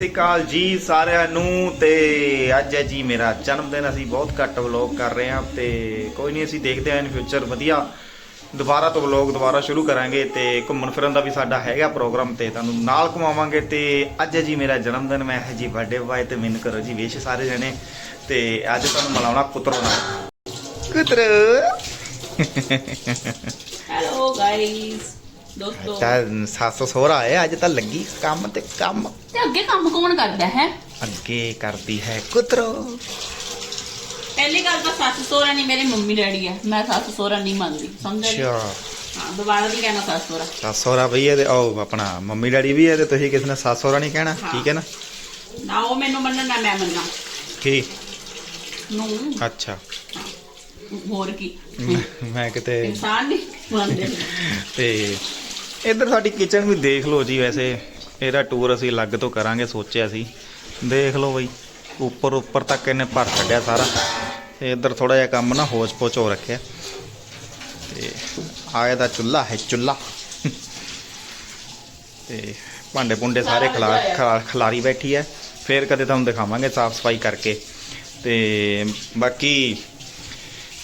ਸਤਿ ਸ਼੍ਰੀ ਅਕਾਲ ਜੀ ਸਾਰਿਆਂ ਨੂੰ ਤੇ ਅੱਜ ਹੈ ਜੀ ਮੇਰਾ ਜਨਮ ਦਿਨ ਅਸੀਂ ਬਹੁਤ ਘੱਟ ਵਲੌਗ ਕਰ ਰਹੇ ਹਾਂ ਤੇ ਕੋਈ ਨਹੀਂ ਅਸੀਂ ਦੇਖਦੇ ਹਾਂ ਇਨ ਫਿਊਚਰ ਵਧੀਆ। ਦੁਬਾਰਾ ਤੋਂ ਵਲੌਗ ਦੁਬਾਰਾ ਸ਼ੁਰੂ ਕਰਾਂਗੇ ਤੇ ਘੁੰਮਣ ਫਿਰਨ ਦਾ ਵੀ ਸਾਡਾ ਹੈਗਾ ਪ੍ਰੋਗਰਾਮ ਤੇ ਤੁਹਾਨੂੰ ਨਾਲ ਘੁਮਾਵਾਂਗੇ ਤੇ ਅੱਜ ਹੈ ਜੀ ਮੇਰਾ ਜਨਮ ਦਿਨ ਮੈਂ ਹੈ ਜੀ ਬਰਥਡੇ ਬਾਏ ਤੇ ਮੈਨੂੰ ਕਰੋ ਜੀ ਵਿਸ਼ ਸਾਰੇ ਜਣੇ ਤੇ ਅੱਜ ਤੁਹਾਨੂੰ ਮਿਲਾਉਣਾ ਕੁਤਰੋ ਨਾਲ। ਕੁਤਰ। ਹੈਲੋ ਗਾਇਸ ਦੋਸਤੋ ਤਾਂ ਸੱਸ ਸੋਹਰਾ ਹੈ ਅੱਜ ਤਾਂ ਲੱਗੀ ਕੰਮ ਤੇ ਕੰਮ। ਤੇ ਅੱਗੇ ਕੰਮ ਕੌਣ ਕਰਦਾ ਹੈ? ਅੱਗੇ ਕਰਦੀ ਹੈ ਕੁਤਰੋ। ਪਹਿਲੀ ਗੱਲ ਤਾਂ ਸੱਸ ਸੋਹਰਾ ਨਹੀਂ ਮੇਰੇ ਮੰਮੀ ਡੈਡੀ ਹੈ ਮੈਂ ਸੱਸ ਸੋਹਰਾ ਨਹੀਂ ਮੰਨਦੀ ਸਮਝਿਆ ਜੀ? ਅੱਛਾ। ਹਾਂ ਦੁਬਾਰਾ ਨਹੀਂ ਕਹਿਣਾ ਸੱਸ ਸੋਹਰਾ। ਸੱਸ ਸਹੁਰਾ ਵੀ ਹੈ ਤੇ ਉਹ ਆਪਣਾ ਮੰਮੀ ਡੈਡੀ ਵੀ ਹੈ ਤੇ ਤੁਸੀਂ ਕਿਸੇ ਨੇ ਸੱਸ ਸਹੁਰਾ ਨਹੀਂ ਕਹਿਣਾ ਹਾਂ। ਠੀਕ ਹੈ ਨਾ? ਨਾ ਉਹ ਮੈਨੂੰ ਮੰਨਣ ਨਾ ਮੈਂ ਮੰਨਾਂ। ਕੀ? ਨੂੰ ਅੱਛਾ। ਹੋਰ ਕੀ? ਮੈਂ- ਮੈਂ ਕਿਤੇ ਇਨਸਾਨ ਨਹੀਂ ਮੰਨਦੇ। ਤੇ ਇੱਧਰ ਸਾਡੀ ਕਿਚਨ ਵੀ ਦੇਖ ਲਓ ਜੀ ਵੈਸੇ। ਇਹਦਾ ਟੂਰ ਅਸੀਂ ਅਲੱਗ ਤੋਂ ਕਰਾਂਗੇ ਸੋਚਿਆ ਸੀ। ਦੇਖ ਲਓ ਬਈ, ਉੱਪਰ ਉੱਪਰ ਤੱਕ ਇਹਨੇ ਭਰ ਛੱਡਿਆ ਸਾਰਾ। ਤੇ ਇੱਧਰ ਥੋੜਾ ਜਿਹਾ ਕੰਮ ਨਾ ਹੋਚ ਪੋਚ ਹੋ ਰੱਖਿਆ। ਤੇ ਆਏ ਦਾ ਚੁੱਲਾ ਹੈ ਚੁੱਲਾ ਤੇ ਭਾਂਡੇ ਪੁੰਡੇ ਸਾਰੇ ਖਲਾਰ ਖਿਲਾ- ਖਿਲਾਰੀ ਬੈਠੀ ਹੈ। ਫੇਰ ਕਦੇ ਤੁਹਾਨੂੰ ਦਿਖਾਵਾਂਗੇ ਸਾਫ਼ ਸਫ਼ਾਈ ਕਰਕੇ। ਤੇ ਬਾਕੀ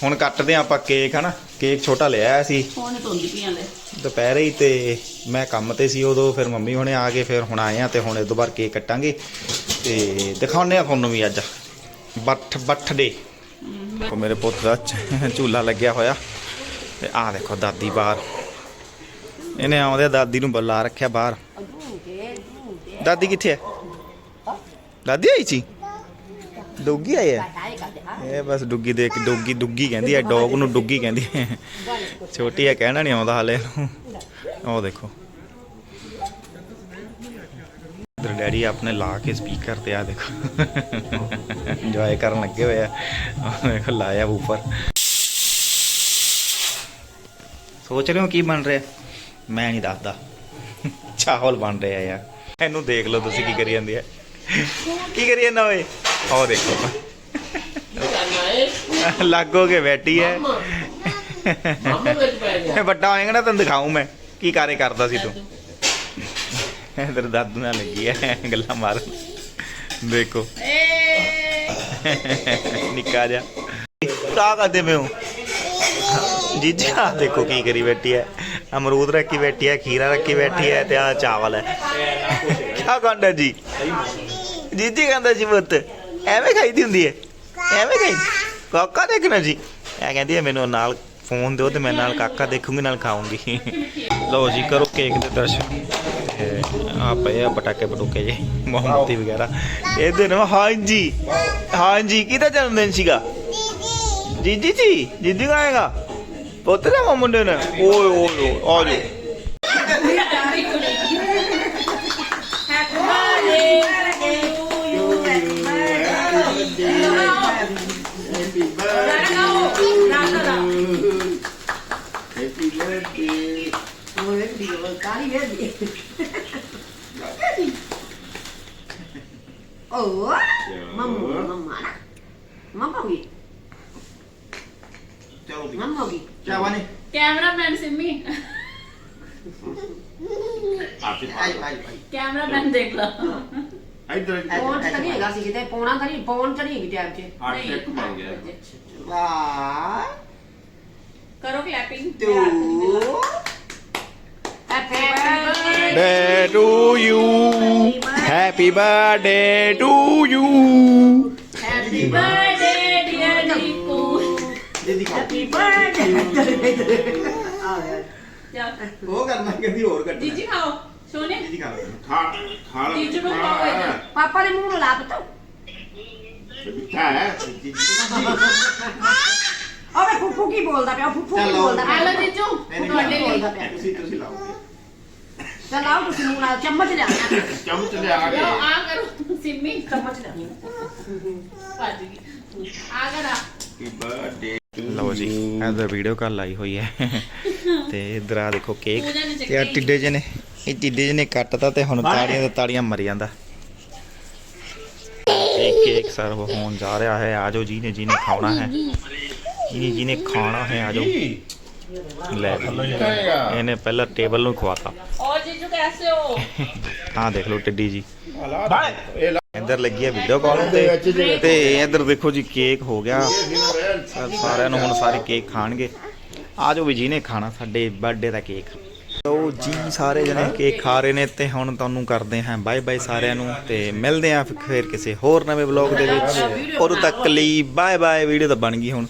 ਹੁਣ ਕੱਟਦੇ ਹਾਂ ਆਪਾਂ ਕੇਕ ਹਨਾ? ਕੇਕ ਛੋਟਾ ਲਿਆ ਆਇਆ ਸੀ। ਫੋਨ ਧੁੰਦੀ ਪੀਆਂ ਲੈ ਦੁਪਹਿਰੇ ਹੀ ਤੇ ਮੈਂ ਕੰਮ ਤੇ ਸੀ ਉਦੋਂ, ਫਿਰ ਮੰਮੀ ਹੁਣੇ ਆ ਗਏ, ਫਿਰ ਹੁਣ ਆਏ ਆ ਤੇ ਹੁਣ ਇਹ ਤੋਂ ਕੇਕ ਕੱਟਾਂਗੇ। ਤੇ ਦਿਖਾਉਣੇ ਆ ਤੁਹਾਨੂੰ ਵੀ ਅੱਜ। ਬੱਠ ਬੱਠ ਦੇ ਉਹ ਮੇਰੇ ਪੁੱਤ ਦਾ ਝੂਲਾ ਲੱਗਿਆ ਹੋਇਆ। ਤੇ ਆਹ ਦੇਖੋ ਦਾਦੀ ਬਾਹਰ। ਇਹਨੇ ਆਉਂਦੇ ਦਾਦੀ ਨੂੰ ਬੁਲਾ ਰੱਖਿਆ ਬਾਹਰ। ਦਾਦੀ ਕਿੱਥੇ ਹੈ? ਦਾਦੀ ਆਈ ਸੀ? ਡੋਗੀ ਆਈ ਹੈ? ਇਹ ਬਸ ਡੁੱਗੀ ਦੇਖ ਕੇ ਡੋਗੀ, ਡੁੱਗੀ ਕਹਿੰਦੀ ਹੈ ਡੌਗ ਨੂੰ ਡੁੱਗੀ ਕਹਿੰਦੀ ਹੈ ਛੋਟੀ ਹੈ ਕਹਿਣਾ ਨਹੀਂ ਆਉਂਦਾ ਹਾਲੇ। ਉਹ ਦੇਖੋ। ਇਧਰ ਡੈਡੀ ਆਪਣੇ ਲਾ ਕੇ ਸਪੀਕਰ ਤੇ ਆ, ਦੇਖੋ। ਇੰਜੋਏ ਕਰਨ ਲੱਗੇ ਹੋਏ ਆ। ਦੇਖੋ, ਲਾਇਆ ਉੱਪਰ ਸੋਚ ਰਹੇ ਹੋ ਕੀ ਬਣ ਰਿਹਾ? ਮੈਂ ਨਹੀਂ ਦੱਸਦਾ। ਚਾਵਲ ਬਣ ਰਿਹਾ ਯਾਰ। ਇਹਨੂੰ ਦੇਖ ਲਓ ਤੁਸੀਂ ਕੀ ਕਰੀ ਜਾਂਦੀ ਹੈ ਕੀ ਕਰੀ ਜਾਂਦਾ ਓਏ? ਉਹ ਦੇਖੋ। ਲੱਗੋਗੇ ਬੈਠੀ ਹੈ ਇਹ ਵੱਡਾ ਹੋਏਗਾ ਨਾ ਤੈਨੂੰ ਦਿਖਾਉਂ ਮੈਂ। ਕੀ ਕਾਰੇ ਕਰਦਾ ਸੀ ਤੂੰ? ਇਧਰ ਦਾਦੂ ਨਾਲ ਲੱਗੀ ਹੈ ਗੱਲਾਂ ਮਾਰ ਦੇਖੋ। ਨਿੱਕਾ ਜਿਹਾ। ਕਾ ਕਰਦੇ ਪਏ ਹੋ ਜੀਜੀ ਆ ਦੇਖੋ ਕੀ ਕਰੀ ਬੈਠੀ ਹੈ ਅਮਰੂਦ ਰੱਖੀ ਬੈਠੀ ਹੈ ਖੀਰਾ ਰੱਖੀ ਬੈਠੀ ਹੈ ਤੇ ਆ ਚਾਵਲ ਹੈ ਕੀ ਕਹਿੰਦਾ ਜੀ? ਜੀਜੀ ਕਹਿੰਦਾ ਜੀ ਪੁੱਤ ਐਵੇਂ ਖਾਈਦੀ ਹੁੰਦੀ ਹੈ ਐਵੇਂ ਖਾਈ ਕਾਕਾ ਦੇਖਣਾ ਜੀ। ਐ ਕਹਿੰਦੀ ਹੈ ਮੈਨੂੰ ਨਾਲ ਫੋਨ ਦਿਓ ਤੇ ਮੈਂ ਨਾਲ ਕਾਕਾ ਦੇਖੂੰਗੀ ਨਾਲ ਖਾਊਂਗੀ। ਲਓ ਜੀ ਕਰੋ ਕੇਕ ਦੇ ਦਰਸ਼ਨ। ਤੇ ਆ ਪਏ ਆ ਪਟਾਕੇ ਪਟੂਕੇ ਜੇ ਮੋਮਬੱਤੀ ਵਗੈਰਾ। ਇਹਦੇ ਨਾਲ ਹਾਂਜੀ। ਹਾਂਜੀ ਕਿਹਦਾ ਜਨਮ ਦਿਨ ਸੀਗਾ? ਜੀਜੀ ਜੀ ਜੀਜੀ ਗਾਏਗਾ ਪੁੱਤ ਦਾ ਮੁੰਡੇ ਨੇ ਓਏ ਓਏ ਓਏ ਆ ਜਾ। Mamma, mamma. Mamma qui, ਚਲੋ mamma qui. ਚਾਵਾਨੀ ਕੈਮਰਾਮੈਨ ਸਿੰਮੀ ਆਈ ਆਈ ਆਈ ਕੈਮਰਾਮੈਨ ਦੇਖ ਲਾ ਇਧਰ ਪੌਣ ਚ ਨਹੀਂ ਸੀ ਕਿਤੇ ਪੌਣਾ ਤਾਂ ਨਹੀਂ ਪੌਣ ਚ ਨਹੀਂ ਹੈਗੀ ਟੈਬ 'ਚ ਅੱਠ ਇੱਕ ਬਣ ਗਿਆ ਵਾਹ ਕਰੋ clapping to happy birthday birthday to you happy birthday to you. Happy birthday dear Niku happy birthday ਆ ਜਾ ਉਹ ਕਰਨਾ ਕਹਿੰਦੀ ਹੋਰ ਕੱਟਣਾ ਜੀਜੀ ਖਾਓ। ਸੋਨੇ। ਦੀਦੀ ਖਾ ਖਾ ਖਾ ਜੀਜੂ ਨੂੰ ਖਾਓ ਇੱਧਰ ਪਾਪਾ ਦੇ ਮੂੰਹ ਨੂੰ ਲਾ ਪਤਾ। ਮਿੱਠਾ ਹੈ ਓਏ ਫੁੱਫੂ ਕੀ ਬੋਲਦਾ ਪਿਆ ਫੁੱਫੂ ਕੀ। ਬੋਲਦਾ ਪਿਆ। ਲਓ ਜੀਜੂ। ਤੁਹਾਡੇ ਲਈ। ਤੁਸੀਂ ਤੁਸੀਂ ਲਾਓ। ਚੱਲ ਆਓ ਤੁਸੀਂ ਮੂੰਹ ਨਾਲ ਚਮਚ ਲਿਆਣਾ ਚਮਚ ਲਿਆ ਕੇ ਲਓ ਆ ਕਰੋ ਸਿੰਮੀ ਚਮਚ ਲਿਆਣਾ ਭੱਜ ਗਈ ਆ ਕਰ ਆ ਹੈਪੀ ਬਰਥਡੇ ਲਓ ਜੀ ਇਹਦਾ ਵੀਡੀਓ ਕਾਲ ਲਾਈ ਹੋਈ ਹੈ ਤੇ ਇਧਰ ਆ ਦੇਖੋ ਕੇਕ ਤੇ ਆ ਟਿੱਡੇ ਜਿਹੇ ਨੇ ਇਹ ਟਿੱਡੇ ਜਿਹੇ ਨੇ ਕੱਟਤਾ ਤੇ ਹੁਣ ਤਾੜੀਆਂ ਤੇ ਤਾੜੀਆਂ ਮਰੀ ਜਾਂਦਾ ਇਹ ਕੇਕ ਸਰਵ ਹੋਣ ਜਾ ਰਿਹਾ ਹੈ ਆਜੋ ਜੀ ਨੇ ਜੀ ਨੇ ਖਾਣਾ ਹੈ ਜੀ ਜੀ ਨੇ ਖਾਣਾ ਹੈ ਆਜੋ ਲੈ ਵੀ। खाएगा ਇਹਨੇ ਪਹਿਲਾਂ ਟੇਬਲ ਨੂੰ ਖਵਾਤਾ और जीजू कैसे हो ਆਹ ਦੇਖ ਲਓ ਟਿੱਡੀ ਜੀ ये ला- ਇੱਧਰ ਲੱਗੀ ਹੈ ਵੀਡੀਓ ਕਾਲ ਤੇ ਤੇ ਇੱਧਰ ਦੇਖੋ ਜੀ ਕੇਕ ਹੋ ਗਿਆ ਸਾਰਿਆਂ ਨੂੰ ਹੁਣ ਸਾਰੇ ਕੇਕ ਖਾਣਗੇ ਆ ਜਾਓ ਵੀ ਜਿਹਨੇ ਖਾਣਾ ਸਾਡੇ ਬਰਥਡੇ ਦਾ ਕੇਕ ਲਓ ਜੀ ਸਾਰੇ ਜਣੇ ਕੇਕ ਖਾ ਰਹੇ ਨੇ ਤੇ ਹੁਣ ਤੁਹਾਨੂੰ ਕਰਦੇ ਹਾਂ ਬਾਏ ਬਾਏ ਸਾਰਿਆਂ ਨੂੰ ਤੇ ਮਿਲਦੇ ਹਾਂ ਫਿਰ ਕਿਸੇ ਹੋਰ ਨਵੇਂ ਵਲੌਗ ਦੇ ਵਿੱਚ ਉਦੋਂ ਤੱਕ ਲਈ ਬਾਏ ਬਾਏ ਵੀਡੀਓ ਤਾਂ ਬਣ ਗਈ ਹੁਣ